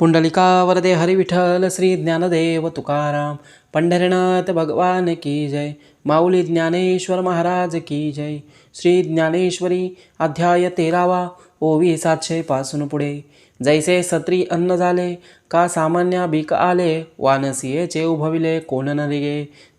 पुंडलिका वरदे हरिविठल श्री ज्ञानदेव तुकाराम पंढरीनाथ भगवान की जय माऊली ज्ञानेश्वर महाराज की जय श्री ज्ञानेश्वरी अध्याय तेरावा ओवी सातशे पासून पुढे। जैसे सत्री अन्न झाले का सामान्य बीक आले वानसियेचे उभविले कोण न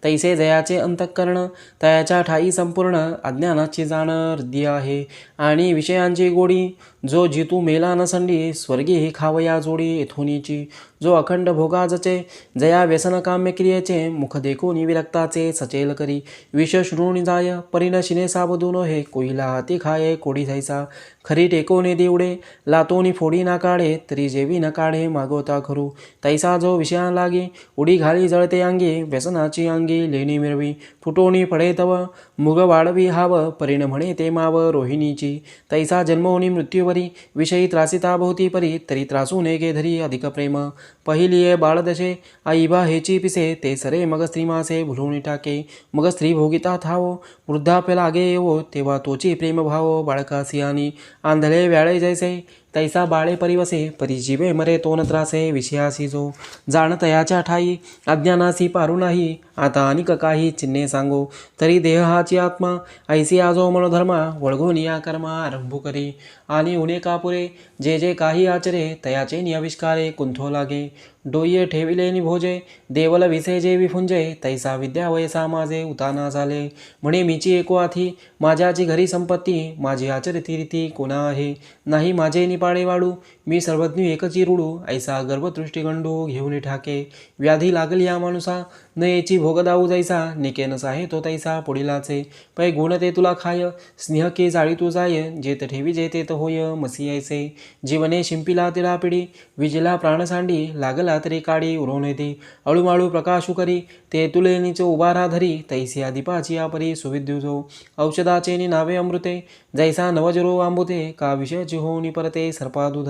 तैसे जयाचे अंतःकरण तयाच्या ठाई संपूर्ण अज्ञानाची जाण हृदय आहे आणि विषयांची गोडी जो जितू मेला नसंडी स्वर्गी ही खावया जोडी येथुनीची. जो अखंड भोगाजचे जया व्यसन काम्य क्रियेचे मुख देखून विरक्ताचे सचेल करी. विष शृणी जाय परिनशिने साबदून हे कोहिला हाती खाये कोडी जायचा खरी टेकोने देवडे लातोनी फोडी ना काढे तरी जेवी न काढे मागवता खरू तैसा जो विषया लागे उडी घाली जळते अंगी व्यसनाची अंगी लेणी मिरवी फुटोनी पडे तव मुग वाढवी हाव परिण म्हणे ते माव रोहिणीची तैसा जन्मोनी मृत्यूवरी विषयी त्रासिता भोवती परी तरी त्रासू नेगे धरी अधिक प्रेम पहिलीये बाळदशे आईबा हेची पिसे ते सरे मग स्त्री मासे भुलवणी टाके मग स्त्री भोगिता थावो वृद्धाप्य लागे येवो तेव्हा तोची प्रेम भावो बाळकासी आणि आंधळे व्याळे जैसे तैसा बाळे परिवसे परिजीवे मरे तोन त्रासे विषयासी जो. जाण तयाच्या ठाई अज्ञानासी पारू नाही. आता अनिक काही चिन्हे सांगो. तरी देहाची आत्मा ऐसी आजो मनोधर्मा वळगून या कर्मा आरंभू करी. आणि उणे कापुरे जे जे काही आचरे तयाचे नियाविष्कारे कुंथो लागे. डोये ठेविले निभोजे देवल विसे जे विफुंजे तैसा विद्या वयसा माझे उताना झाले. म्हणे मीची एको आथी माझ्याची घरी संपत्ती माझी आचरिती रीती कोणा आहे? नाही माझे निपाळे वाडू मी सर्वज्ञ एकची रुडू ऐसा गर्भदृष्टीगंडू घेऊन ठाके. व्याधी लागली या माणूसा न याची भोगदाऊ जैसा निकेनस आहे तो तैसा पुढीलाचे. पै गुण ते तुला खाय स्नेह के जाळी तू जाय जेत ठेवी जे तेत होय मसी यायचे जीवने शिंपिला तिला पिढी विजिला प्राणसांडी लागला तरी काडी उरवून येते. अळूमाळू प्रकाशु करी. ते तुलेनीचे उभारा धरी. तैसी दीपाची आपरी सुविद्युजो औषधाचे नि नावे अमृते. जैसा नवजरो आंबुते. का विषयाची होऊनी परते सर्पादुध.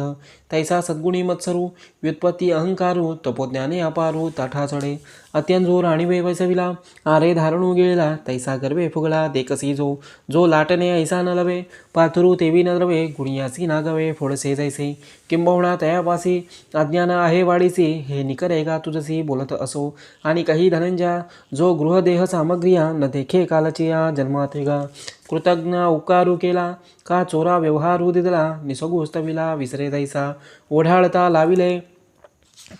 तैसा सद्गुणी मत्सरू. व्युत्पत्ती अहंकारू. तपोज्ञाने अपारू. ताठा चढे. अत्यंजो राणीवे वैसविला आरे धारणू गेला तैसा गर्वे फुगला देखसी जो जो लाटणे ऐसा न लवे. पाथरू तेवी न द्रवे गुणियासी नागवे फोडसे जैसे. किंबहुणा तयापासी अज्ञान आहे वाडीसी हे निकरे गा तुझसी बोलत असो. आणि काही धनंजा जो गृहदेह सामग्रिया न देखे कालचिया जन्माते गा कृतज्ञ उकारू केला का चोरा व्यवहारू दिदला निसगुस्तविला विसरे तैसा. ओढाळता लाविले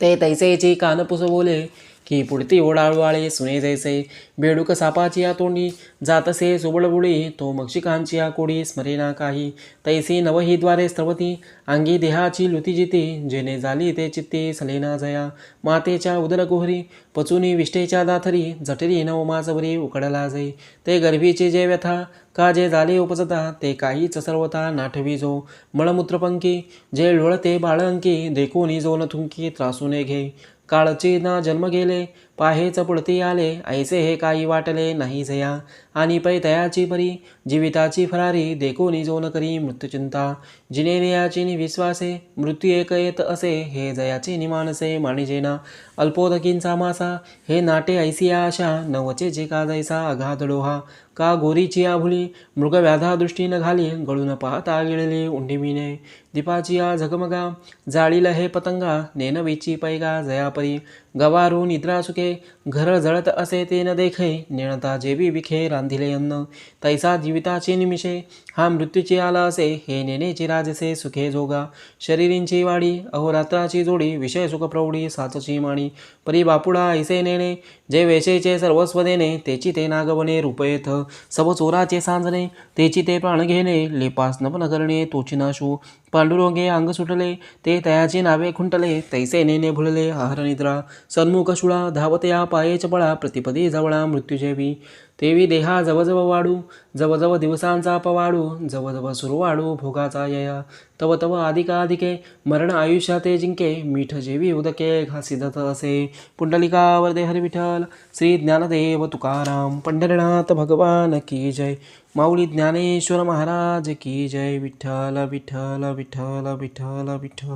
ते तैसेची कानपुस बोले की पुढती ओढाळवाळे सुने जैसे बेडूक सापाची या तोंडी जातसे सुबळबुळे तो मक्षिकांची या कोडी स्मरेना काही. तैसी नवही द्वारे स्त्रवती अंगी देहाची लुती जिते जेने झाली ते चित्ते सलेना जया. मातेच्या उदर गोहरी पचुनी विष्ठेच्या दाथरी जठरी नव माजवरी उकडला जाई ते गर्भीचे जे व्यथा का जे झाले उपजता ते काहीच सर्वता नाठवी जो. मळमूत्रपंकी जे लोळते बाळंकी देखून जो न थुंकी त्रासूने घे. काळचे ना जन्म गेले पाहेच पुढती आले ऐसे हे काही वाटले नाही जया आणि पै तयाची परी जीविताची फरारी देखोनी जोन करी मृत्यूचिंता. जिनेनियाची नि विश्वासे मृत्यू एक येत असे हे जयाचे निमानसे माणिजेना अल्पोदकींचा मासा हे नाटे ऐसी आशा नवचे जे का जैसा अगाध डोहा. का गोरीची आभुली मृगव्याधा दृष्टीनं घाली गळून पाहता गिळली उंडीमीने दीपाची आ झगमगा जाळील हे पतंगा नेनवीची पैगा जयापरी गवारू निद्रा सुखे घर जळत असे ते न देखे नेणता जेवी विखे रांधिले अन्न तैसा जीविताचे निमिषे हा मृत्यूची आला असे हे नेनेची राजसे सुखे जोगा शरीरींची वाडी अहोरात्राची जोडी विषय सुख प्रौढी साचची माणी परी बापुडा ऐसे नेणे जे वेशेचे सर्वस्व देणे तेची ते नागवणे रुपयेथ सव चोराचे सांजणे तेची ते प्राण घेणे लेपास नपन करणे तोची नाशू पांडुरोगे अंग सुटले ते तयाची नावे खुंटले तैसे नेने भुलले आहार निद्रा सन्मुख शुळा धावतया पाये पळा प्रतिपदी जवळा मृत्यूजेवी तेवी देहा जवजव वाढू जवजव दिवसांचा पवाडू जवजव सुरू वाढू भोगाचा यया. तव तव अधिकाधिके मरण आयुष्याते जिंके मीठ जेवी उदके घासिदत असे. पुंडलिकावरदे हरी विठ्ठल श्री ज्ञानदेव तुकाराम पंढरनाथ भगवान की जय. माऊली ज्ञानेश्वर महाराज की जय. विठ्ठल विठ्ठल विठ्ठल विठ्ठल विठ्ठल.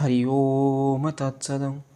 हरि ओम तत्सदम.